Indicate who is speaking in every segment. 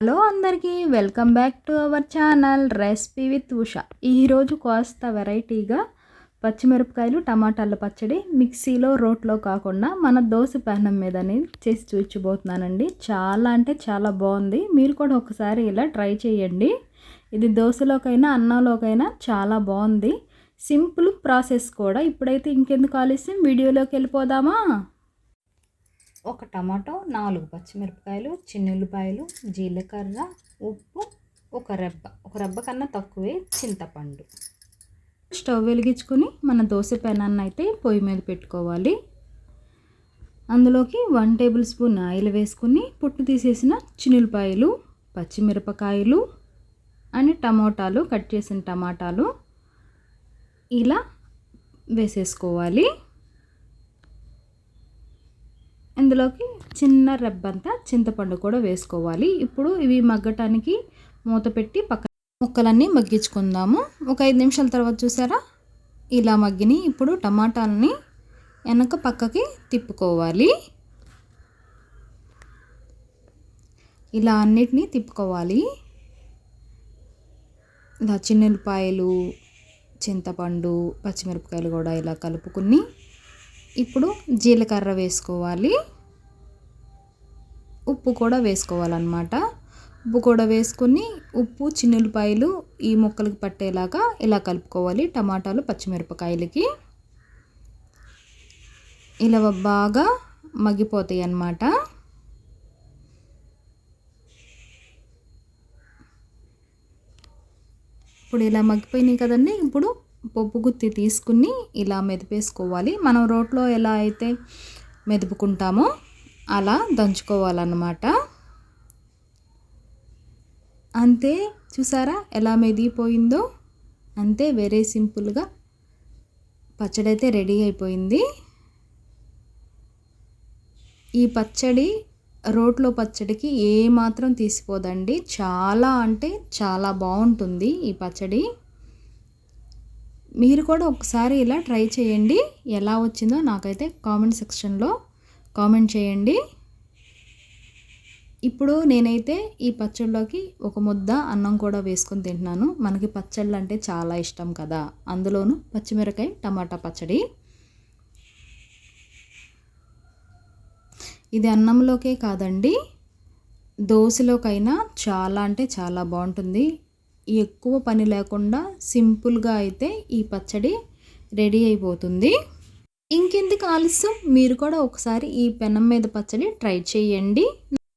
Speaker 1: Hello అందరికీ welcome back to our channel recipe with Usha. ఈరోజు కాస్త వెరైటీగా పచ్చిమిరపకాయలు టమాటాల పచ్చడి మిక్సీలో రోట్లో కాకుండా మన దోశ పెనం అనేది చేసి చూచిపోతున్నానండి చాలా అంటే చాలా బాగుంది. మీరు కూడా ఒకసారి ఇలా ట్రై చేయండి. ఇది దోశలోకైనా అన్నంలోకైనా చాలా బాగుంది. సింపుల్ ప్రాసెస్ కూడా. ఇప్పుడైతే ఇంకెందుకు ఆలస్యం? వీడియోలోకి వెళ్ళిపోదామా? ఒక టమాటో నాలుగు పచ్చిమిరపకాయలు చిన్నుల్లిపాయలు జీలకర్ర ఉప్పు ఒక రెబ్బ. ఒక రెబ్బ కన్నా తక్కువే చింతపండు. స్టవ్ వెలిగించుకొని మన దోశ పెనాన్ని అయితే పొయ్యి మీద పెట్టుకోవాలి. అందులోకి వన్ టేబుల్ స్పూన్ ఆయిల్ వేసుకుని పుట్టు తీసేసిన చినులపాయలు పచ్చిమిరపకాయలు అని టమోటాలు కట్ చేసిన టమాటాలు ఇలా వేసేసుకోవాలి. ఇందులోకి చిన్న రెబ్బంతా చింతపండు కూడా వేసుకోవాలి. ఇప్పుడు ఇవి మగ్గటానికి మూత పెట్టి పక్క ముక్కలన్నీ మగ్గించుకుందాము. ఒక ఐదు నిమిషాల తర్వాత చూసారా? ఇలా మగ్గిని ఇప్పుడు టమాటాలని వెనక పక్కకి తిప్పుకోవాలి. ఇలా అన్నిటినీ తిప్పుకోవాలి. ఇలా చిన్నెల్లిపాయలు చింతపండు పచ్చిమిరపకాయలు కూడా ఇలా కలుపుకుని ఇప్పుడు జీలకర్ర వేసుకోవాలి. ఉప్పు కూడా వేసుకోవాలన్నమాట. ఉప్పు కూడా వేసుకొని ఉప్పు చిన్నులపాయలు ఈ ముక్కలకి పట్టేలాగా ఇలా కలుపుకోవాలి. టమాటాలు పచ్చిమిరపకాయలకి. ఇలా బాగా మగ్గిపోతాయి అన్నమాట. ఇప్పుడు ఇలా మగ్గిపోయినాయి కదండి. ఇప్పుడు పప్పు గుత్తి తీసుకుని ఇలా మెదిపేసుకోవాలి. మనం రోట్లో ఎలా అయితే మెదుపుకుంటామో అలా దంచుకోవాలన్నమాట. అంతే చూసారా ఎలా మెదిగిపోయిందో? అంతే వెరీ సింపుల్గా పచ్చడి అయితే రెడీ అయిపోయింది. ఈ పచ్చడి రోట్లో పచ్చడికి ఏ మాత్రం తీసిపోదండి. చాలా అంటే చాలా బాగుంటుంది ఈ పచ్చడి. మీరు కూడా ఒకసారి ఇలా ట్రై చేయండి. ఎలా వచ్చిందో నాకైతే కామెంట్ సెక్షన్లో కామెంట్ చేయండి. ఇప్పుడు నేనైతే ఈ పచ్చళ్ళలోకి ఒక ముద్ద అన్నం కూడా వేసుకొని తింటున్నాను. మనకి పచ్చళ్ళు అంటే చాలా ఇష్టం కదా. అందులోనూ పచ్చిమిరకాయ టమాటా పచ్చడి. ఇది అన్నంలోకే కాదండి. దోశలోకైనా చాలా అంటే చాలా బాగుంటుంది. ఎక్కువ పని లేకుండా సింపుల్గా అయితే ఈ పచ్చడి రెడీ అయిపోతుంది. ఇంకెందుకు ఆలస్యం? మీరు కూడా ఒకసారి ఈ పెనం మీద పచ్చడి ట్రై చేయండి.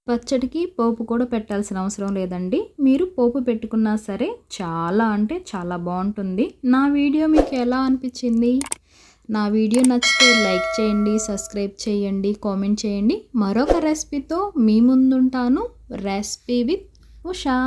Speaker 1: పచ్చడికి పోపు కూడా పెట్టాల్సిన అవసరం లేదండి. మీరు పోపు పెట్టుకున్నా సరే చాలా అంటే చాలా బాగుంటుంది. నా వీడియో మీకు ఎలా అనిపించింది? నా వీడియో నచ్చితే లైక్ చేయండి సబ్స్క్రైబ్ చేయండి కామెంట్ చేయండి. మరొక రెసిపీతో మీ ముందుంటాను. Recipe with Usha.